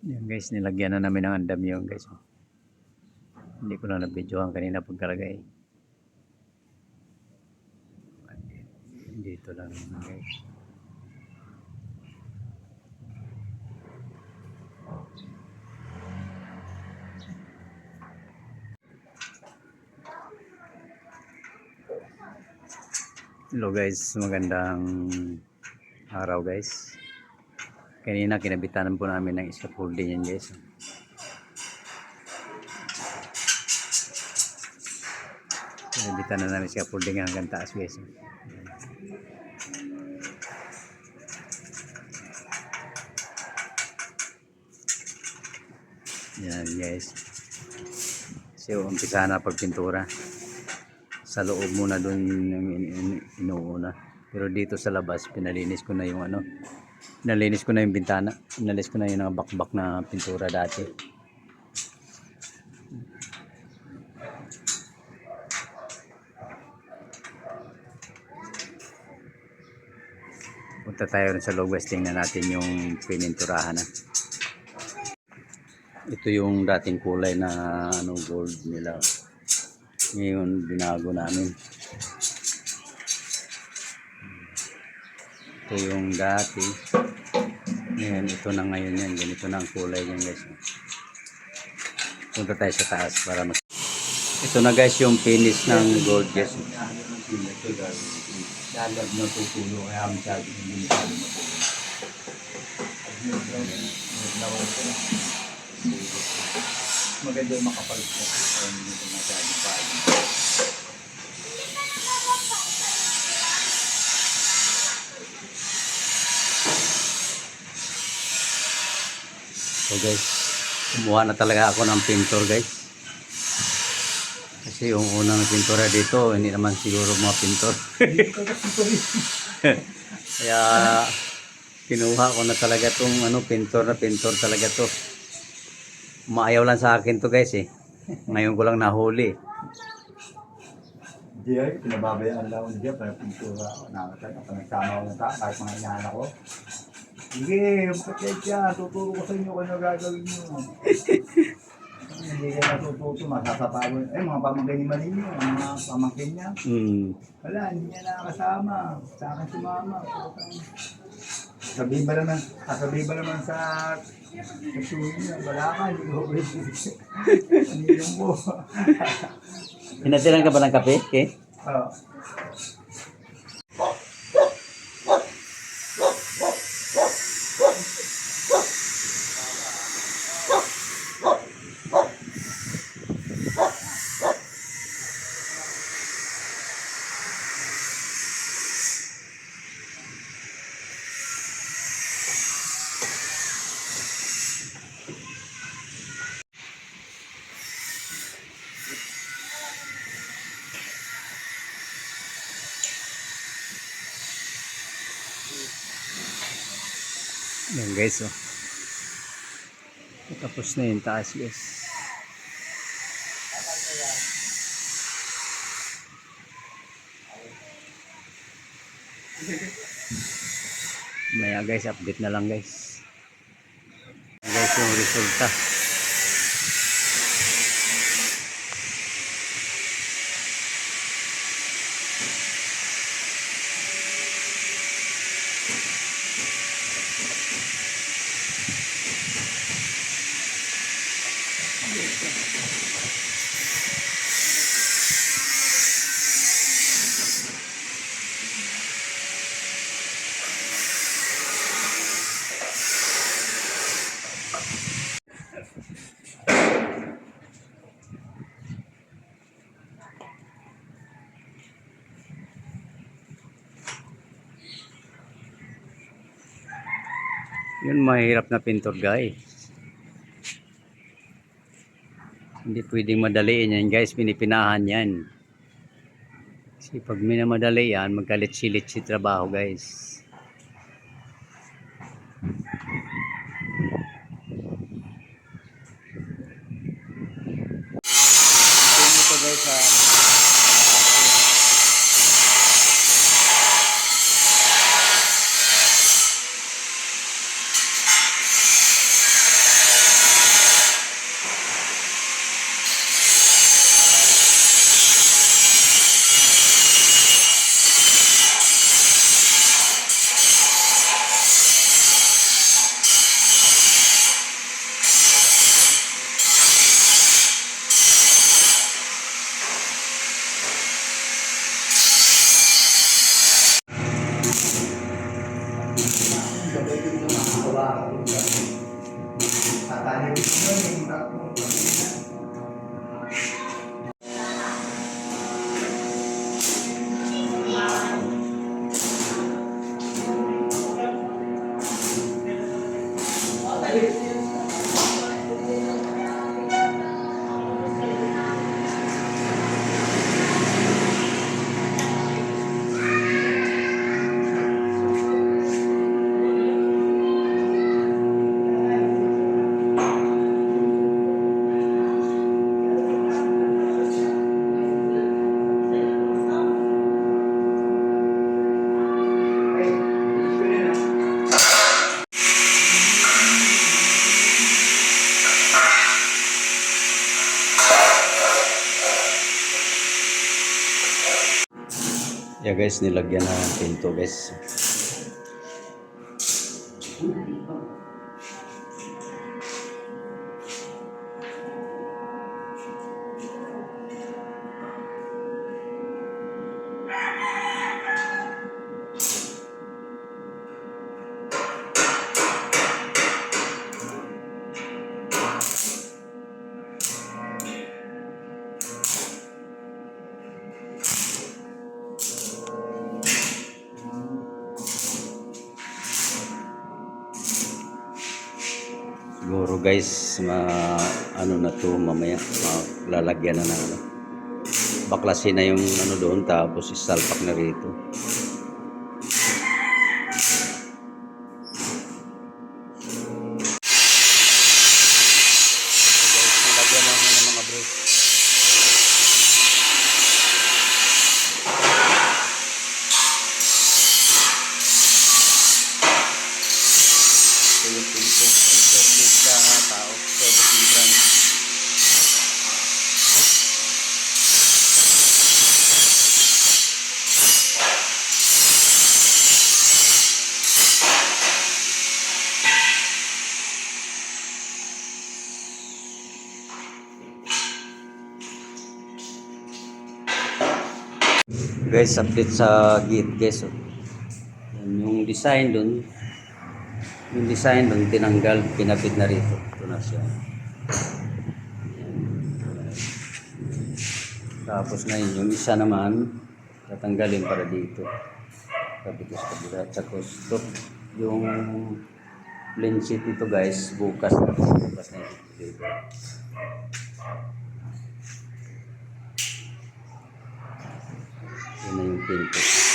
Yan guys, nilagyan na namin ng andam yung guys. Hindi ko na nabidyohan kanina pagkalagay. Dito lang naman guys. Hello guys, magandang araw guys. Kanina kinabitanan po namin ng scaffolding yan guys. Kinabitanan na namin scaffolding hanggang taas guys. Yan guys. So umpisa na pagpintura. Sa loob muna doon yung in- in- inuuna. Pero dito sa labas pinalinis ko na yung ano. Pinalinis ko na yung bintana. Pinalis ko na yung mga bakbak na pintura dati. Punta tayo sa loob guys. Tingnan natin yung pininturahan na. Ito yung dating kulay na ano gold nila. Ngayon binago namin. Ito yung dati. Ngayon ito na ngayon yan. Ganito na ang kulay niyan guys. Punta tayo sa taas para mas... Ito na guys yung finish ng gold guys. Dalag na tutulo kaya ang sabi ng bintana mo. Maganda yung makapal ko. Kaya hindi masyado. So guys, kumuha na talaga ako ng pintor guys. Kasi yung unang pintura dito, hindi naman siguro mga pintor. Kaya kinuha ko na talaga tong ano, pintor na pintor talaga to. Maayaw lang sa akin to guys eh. Ngayon ko lang nahuli. Hindi ay, pinababayaan lang ako niya para pintura ako. Nakakatan ako, nagsama ako ng ta, kahit mga inahan ako. Sige, magkakit siya, tuturo ko sa inyo kung ano gagawin nyo. Hindi ka natututo, masasapawan. Eh, mga pamangkin ni Maninyo, mga pamangkin niya. Hmm. Wala, hindi niya nakakasama. Sa akin si mama. Sabihin ba naman, sasabihin ba naman sa kasuhin niya, wala ka, hindi ko pwede. Anilong mo. Pinatiran ka ba ng kape? Okay. Oo. Yan guys oh. Tapos na yung taas guys. Maya guys, update na lang guys. Guys yung resulta. Yun mahirap na pintor guys. Hindi pwedeng madaliin yan guys, pinipinahan yan. Kasi pag minamadali yan, magkalit-silit si trabaho guys. Ba? Tatali ko na yung tatlong Yeah guys, nilagyan na ng pinto guys. Guys, ma ano na to mamaya, lalagyan na ng ano. Baklasin na yung ano doon tapos isalpak na rito. Nilagyan na ng mga brake. Ito yung pinto. Yung service sa tao. Service entrance. Guys, update sa gate guys. oh. Yan, Yung design dun, yung design dun tinanggal, pinapit na rito. Ito na siya. Tapos na yun, yung isa naman, tatanggalin para dito. Kapit ko sa kabila. Tsaka ito, yung plain sheet ito guys, bukas. Bukas na ito dito. Yun na yung pinto.